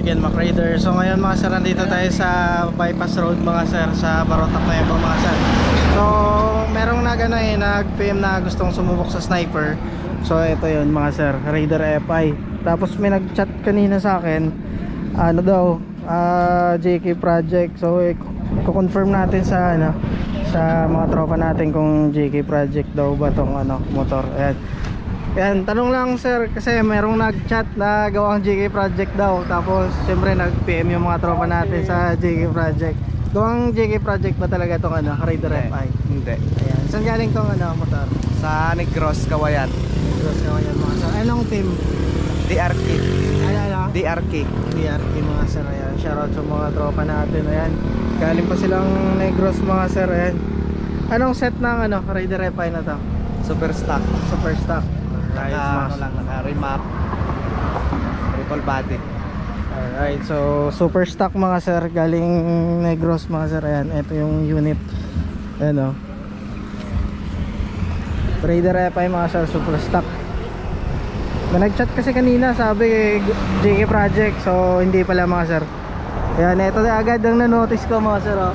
again, Mac Raider. So ngayon mga sir, nandito tayo sa bypass road mga sir, sa Barotac na ibang mga sir. So, merong nag ano eh, nag-PM na gustong sumubok sa sniper. So ito yun mga sir, Raider FI. Tapos may nag-chat kanina sa akin, ano daw, ah, JK Project. So, eh, ko-confirm natin sa ano, sa mga tropa natin kung JK Project daw ba tong ano, motor. Ayan. Yan, tanong lang sir kasi merong nag-chat na gawang JK Project daw tapos syempre nag-PM yung mga tropa natin sa JK Project. Gawang JK Project ba talaga tong ano, Raider FI? Hindi. Ayan. Saan galing tong ano, motor? Sa Negros, Kawayan. Cross ka yan mga sir. Anong team? DRK. Ano ano? DRK. DRT mga sir. Ayan. Shoutout sa mga tropa natin. Ayan. Galing pa silang Negros mga sir. Ayan. Anong set ng ano, Raider FI na to? Super stock. Super stock. Alright, Naka, ano lang, naka remap. Triple body. Alright, so super stock mga sir galing Negros mga sir. Ayan, ito yung unit. Ayan o. Raider FI mga sir, super stock. May nag-chat kasi kanina, sabi JK Project. So hindi pala mga sir. Ayan, ito na agad ang na-notice ko mga sir. Oh.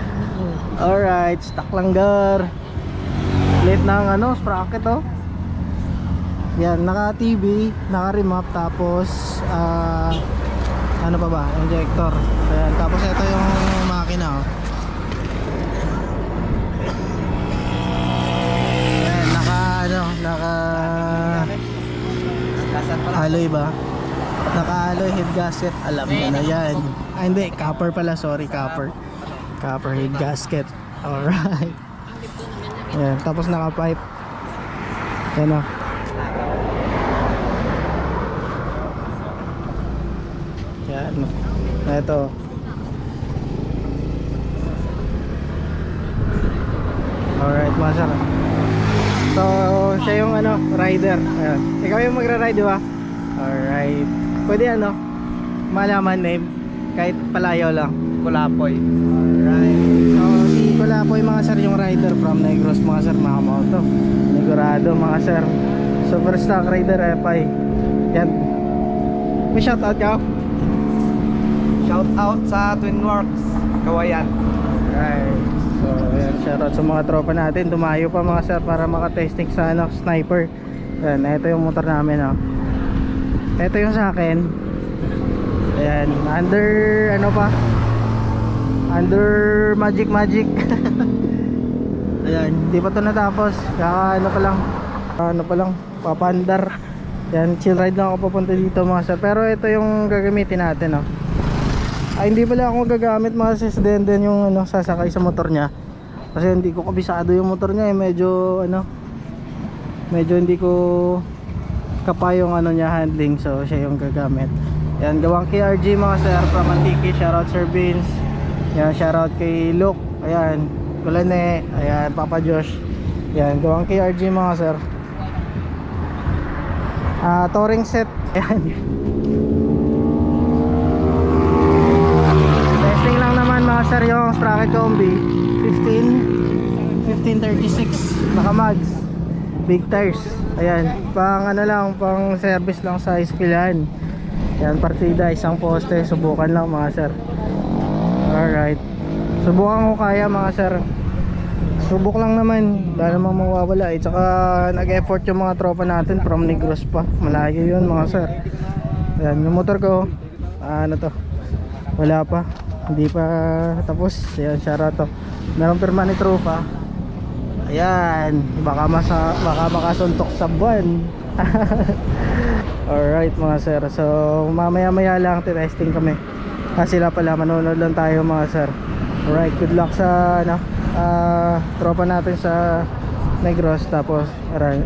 Alright, stock langgar. Late ng ano, sprocket oh. Yan, naka TV, naka remap tapos ah ano pa ba? Injector. Ayan, tapos ito yung makina oh. Ayan, naka ano, naka alloy ba? Naka alloy head gasket. Alam mo na yan. Ah, hindi, copper pala, sorry, copper. Copper head gasket. Alright. Ayan, tapos naka pipe. Yan oh. Yan. Ito. Alright, mga sir. So, siya yung ano, rider. Ayan. Ikaw yung magra-ride, di ba? Alright. Pwede ano, malaman name. Kahit palayo lang. Kulapoy. Alright. So, si Kulapoy mga sir yung rider from Negros mga sir, mga moto. Negurado mga sir. Super stock rider FI. Yan. May shoutout ka? Shout out sa Twin Works, Kawayan. Right. So, ayan, shoutout sa mga tropa natin. Dumayo pa mga sir para makatesting sa ano, sniper. Ayan, ito yung motor namin, oh. Ito yung sa akin. Ayan, under, ano pa? Under Magic Magic. Ayan, di pa to natapos. Kaka ano pa lang. Ano pa lang, papandar. Yan, chill ride lang ako papunta dito mga sir. Pero ito yung gagamitin natin, oh. Ay hindi pala ako gagamit mga sis din yung ano sasakay sa motor niya. Kasi hindi ko kabisado yung motor niya eh medyo ano medyo hindi ko kapa yung ano niya handling so siya yung gagamit. Yan gawang KRG mga sir from Antique shoutout Sir Vince. Yan shoutout kay Luke. Ayan Kulane. Ayan Papa Josh. Yan gawang KRG mga sir. Ah, touring set. Ayan. Testing lang naman yung sprocket combi 15 1536 naka mags. Big tires. Ayan. Pang ano lang pang service lang sa iskilan yan. Partida. Isang poste. Subukan lang mga sir. Alright. Subukan ko kaya mga sir. Subok lang naman. Dahil naman mawawala eh. Tsaka nag effort yung mga tropa natin from Negros pa. Malayo yun mga sir. Ayan yung motor ko. Ah, ano to? Wala pa hindi pa tapos. Ayan shoutout to. Meron pirma ni tropa ayan baka masa baka makasuntok sa buwan. Alright mga sir. So mamaya maya lang testing kami. Kasi sila pala manonood lang tayo mga sir. Alright good luck sa ano ah, tropa natin sa Negros. Tapos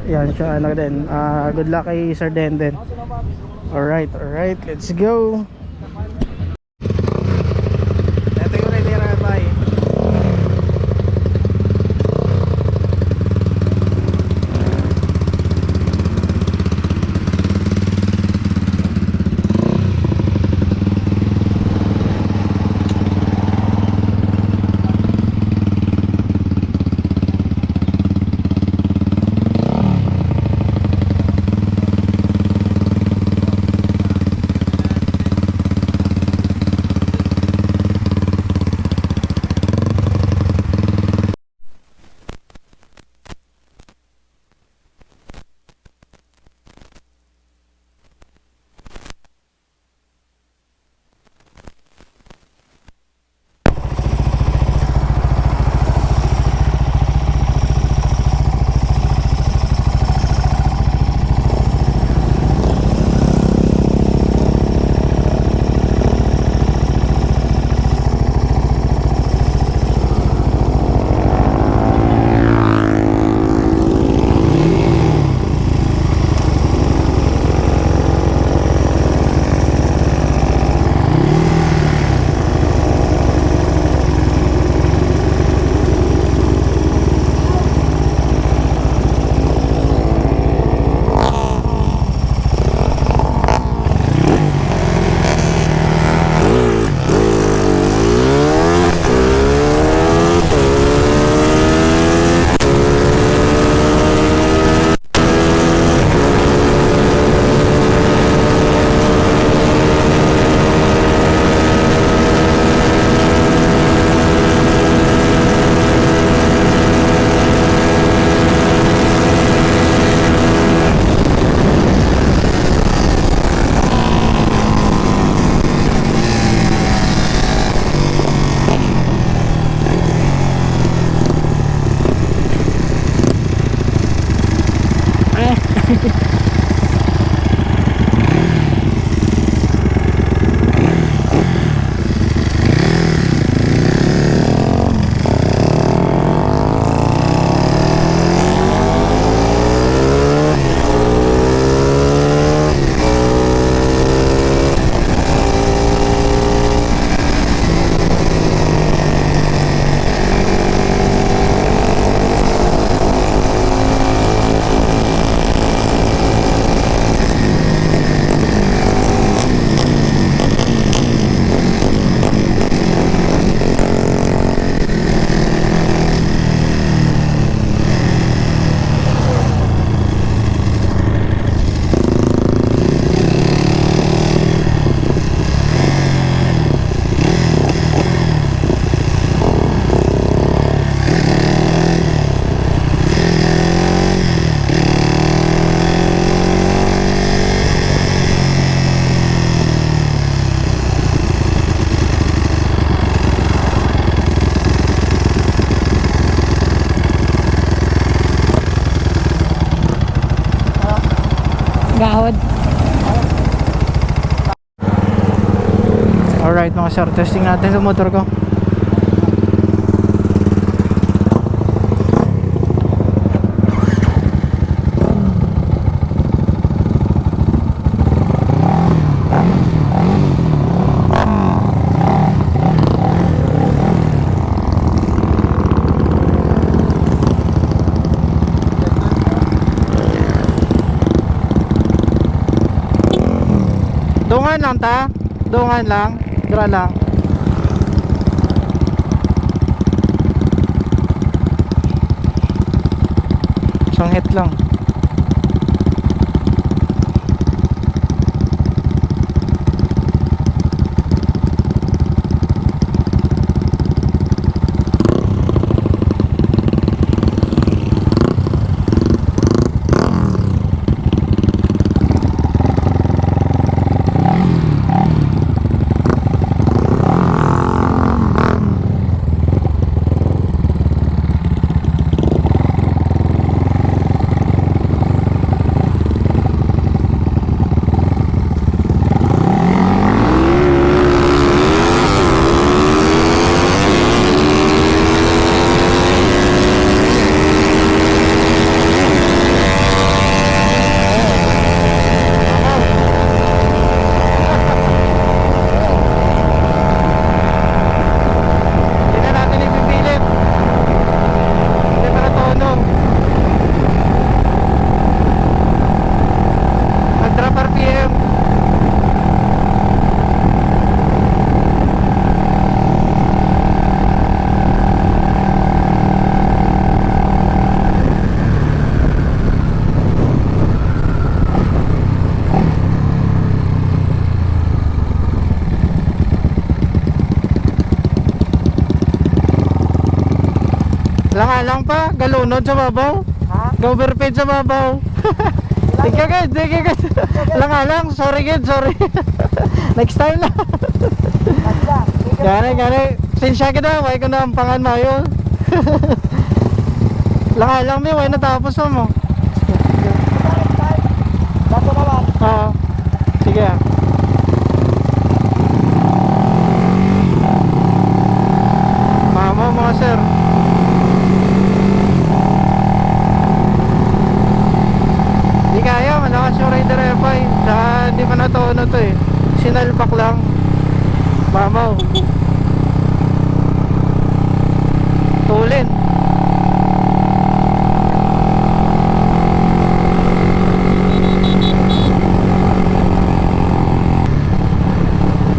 yan siya ano din. Ah, good luck kay Sir Denden. Alright alright. Let's go Alright mga sir, testing natin sa motor ko. Dungan lang ta. Dungan lang. Dra lang. Sangit lang. Hindi na natin ipipilit. Hindi pa natono. Nag-drop RPM. Langalang pa, galunod sa babaw. Ha? Go-overpaid sa babaw. Tika guys, tika guys. Langalang, sorry guys, sorry. Next time na. Gani, gani. Sinsya kita, may ko na ang pangan mo yun. Langalang mi, way natapos mo mo. Bato naman. Oo. Sige ah. Mama mga sir. Hindi kaya, malakas yung Raider FI. Tsaka hindi pa natuno to eh. Sinalpak lang. Mamaw. Tulin.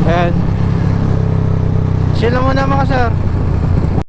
Ayan. Sila muna mga sir.